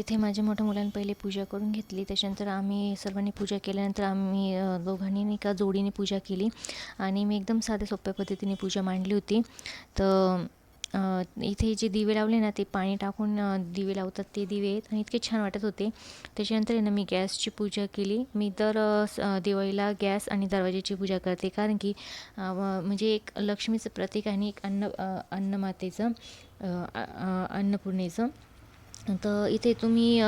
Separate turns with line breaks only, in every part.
तिथे माझ्या मोठ्या मुलांनी पहिले पूजा करून घेतली. त्याच्यानंतर आम्ही सर्वांनी पूजा केल्यानंतर आम्ही दोघांनी नाही का जोडीने पूजा केली. आणि मी एकदम साध्या सोप्या पद्धतीने पूजा मांडली होती. तर इथे जे दिवे लावले ना ते पाणी टाकून दिवे लावतात ते दिवे आहेत आणि इतके छान वाटत होते. त्याच्यानंतर ना मी गॅसची पूजा केली. मी दर स- दिवाळीला गॅस आणि दरवाजाची पूजा करते. कारण की म्हणजे एक लक्ष्मीचं प्रतीक आणि एक अन्न अन्नमातेचं अन्नपूर्णेचं. तर इथे तुम्ही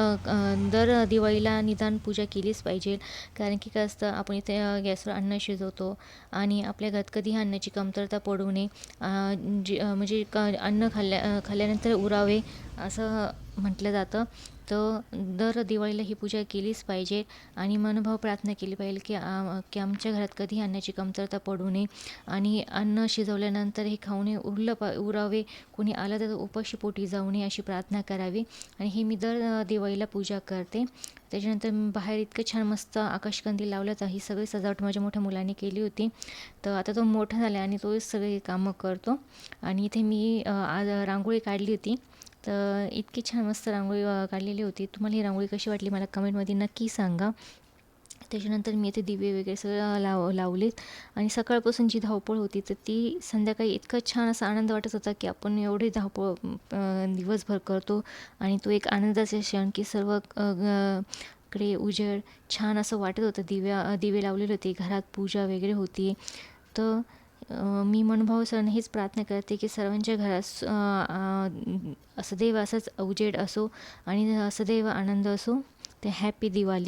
दर दिवाळीला निदान पूजा केलीच पाहिजे. कारण की काय असतं आपण इथे गॅसवर अन्न शिजवतो आणि आपल्या घरात कधीही अन्नाची कमतरता पडू नये. जे म्हणजे क अन्न खाल्ल्या खाल्ल्यानंतर उरावे असं म्हटलं जातं. तर दर दिवाळीला ही पूजा केलीच पाहिजे आणि मनोभाव प्रार्थना केली पाहिजे की आ की आमच्या घरात कधी अन्नाची कमतरता पडू नये आणि अन्न शिजवल्यानंतर हे खाऊ नये उरलं पा उरावे कोणी आलं तर उपाशी पोटी जाऊ नये अशी प्रार्थना करावी आणि हे मी दर दिवाळीला पूजा करते. त्याच्यानंतर बाहेर इतकं छान मस्त आकाशकंदी लावलं तर ही सगळी सजावट माझ्या मोठ्या मुलाने केली होती. तर आता तो मोठा झाला आणि तोच सगळे कामं करतो. आणि इथे मी आज रांगोळी काढली होती. तर इतकी छान मस्त रांगोळी काढलेली होती. तुम्हाला ही रांगोळी कशी वाटली मला कमेंटमध्ये नक्की सांगा. त्याच्यानंतर मी इथे दिवे वगैरे सगळं लाव लावलेत आणि सकाळपासून जी धावपळ होती तर ती संध्याकाळी इतका छान असा आनंद वाटत होता की आपण एवढे धावपळ दिवसभर करतो. आणि तो एक आनंदाचा क्षण की सर्वकडे उजेड छान असं वाटत होतं. दिव्या दिवे लावलेले होते. घरात पूजा वगैरे होती. तर मी मनभाव सण हेच प्रार्थना करते की सर्वांच्या घरात स- सदैव असंच उजेड असो आणि सदैव आनंद असो. ते हॅपी दिवाळी.